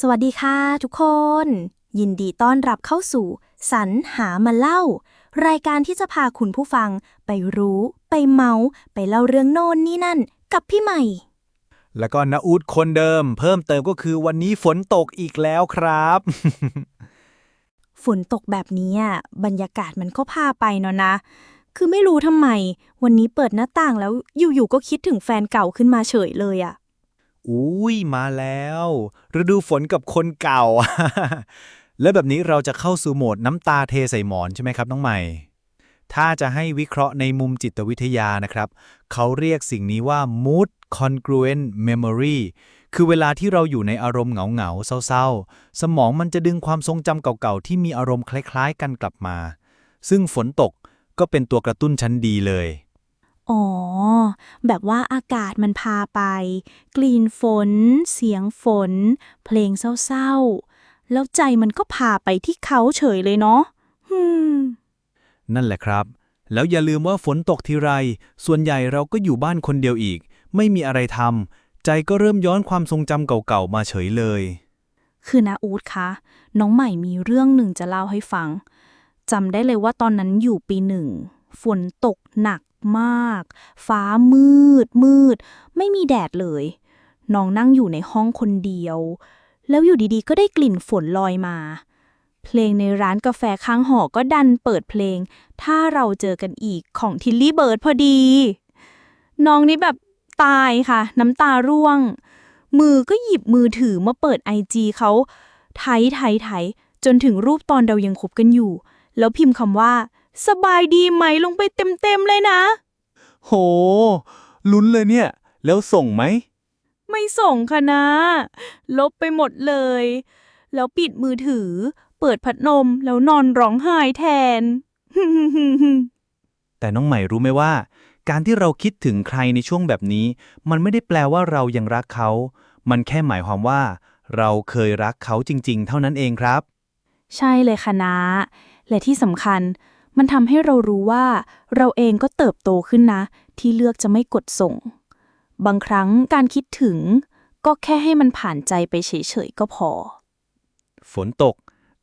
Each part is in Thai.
สวัสดีค่ะทุกคน ยินดีต้อนรับเข้าสู่ สรรหามาเล่า รายการที่จะพาคุณผู้ฟังไปรู้ ไปเมาไปเล่าเรื่องโน่นนี่นั่น กับพี่ใหม่ แล้วก็นาอูดคนเดิม เพิ่มเติมก็คือวันนี้ฝนตกอีกแล้วครับ ฝนตกแบบนี้อะบรรยากาศมันก็พาไปเนาะนะ คือไม่รู้ทำไม วันนี้เปิดหน้าต่างแล้วอยู่ๆก็คิดถึงแฟนเก่าขึ้นมาเฉยเลยอะ อุ้ยมาแล้ว ฤดูฝนกับคนเก่า และแบบนี้เราจะเข้าสู่โหมดน้ำตาเทใส่หมอนใช่ไหมครับน้องใหม่ ถ้าจะให้วิเคราะห์ในมุมจิตวิทยานะครับ เขาเรียกสิ่งนี้ว่า mood congruent memory คือเวลาที่เราอยู่ในอารมณ์เหงาๆเศร้าๆ สมองมันจะดึงความทรงจำเก่าๆ ที่มีอารมณ์คล้ายๆ กันกลับมา ซึ่งฝนตกก็เป็นตัวกระตุ้นชั้นดีเลย อ๋อ แบบว่าอากาศมันพาไป กลิ่นฝน เสียงฝน เพลงเศร้าๆ แล้วใจมันก็พาไปที่เขาเฉยเลยเนาะฮึมนั่นแหละครับ แล้วอย่าลืมว่าฝนตกทีไร ส่วนใหญ่เราก็อยู่บ้านคนเดียวอีก ไม่มีอะไรทำใจก็เริ่มย้อนความทรงจำเก่าๆ มาเฉยเลย คือนาอูดคะ น้องใหม่มีเรื่องหนึ่งจะเล่าให้ฟังจำได้เลยว่าตอนนั้นอยู่ปีหนึ่ง ฝนตกหนัก มาก ฟ้ามืด มืด ไม่มีแดดเลย น้องนั่งอยู่ในห้องคนเดียว แล้วอยู่ดีๆ ก็ได้กลิ่นฝนลอยมา เพลงในร้านกาแฟข้างหอก็ดันเปิดเพลง ถ้าเราเจอกันอีกของทิลลี่เบิร์ดพอดี น้องนี่แบบตายค่ะ น้ำตาร่วง มือก็หยิบมือถือมาเปิดไอจีเขาไถไถไถจนถึงรูปตอนเรายังคบกันอยู่ แล้วพิมพ์คำว่า สบายดีไหมลงไปเต็มๆเลยนะ โห ลุ้นเลยเนี่ย แล้วส่งไหม ไม่ส่งค่ะนะ ลบไปหมดเลย แล้วปิดมือถือ เปิดพัดลมแล้วนอนร้องไห้แทน แต่น้องใหม่รู้ไหมว่า การที่เราคิดถึงใครในช่วงแบบนี้ มันไม่ได้แปลว่าเรายังรักเขา มันแค่หมายความว่า เราเคยรักเขาจริง ๆ เท่านั้นเองครับ ใช่เลยค่ะนะ และที่สำคัญ มันทำให้เรารู้ว่า เราเองก็เติบโตขึ้นนะ ที่เลือกจะไม่กดส่ง บางครั้งการคิดถึง ก็แค่ให้มันผ่านใจไปเฉยๆก็พอ ฝนตก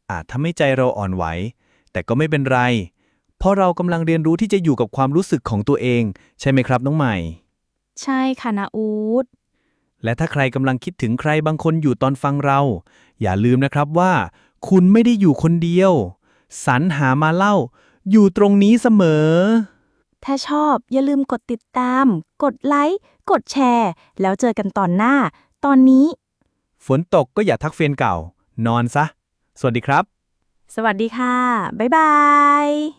อาจทำให้ใจเราอ่อนไหว แต่ก็ไม่เป็นไร เพราะเรากำลังเรียนรู้ที่จะอยู่กับความรู้สึกของตัวเอง ใช่ไหมครับน้องใหม่ ใช่ค่ะนาอูดและถ้าใครกำลังคิดถึงใครบางคนอยู่ตอนฟังเรา อย่าลืมนะครับว่า คุณไม่ได้อยู่คนเดียวสรรหามาเล่า อยู่ตรงนี้เสมอ ถ้าชอบอย่าลืมกดติดตาม กดไลค์ กดแชร์ แล้วเจอกันตอนหน้า ตอนนี้ ฝนตกก็อย่าทักเฟนเก่า นอนซะ สวัสดีครับ สวัสดีค่ะ บ๊ายบาย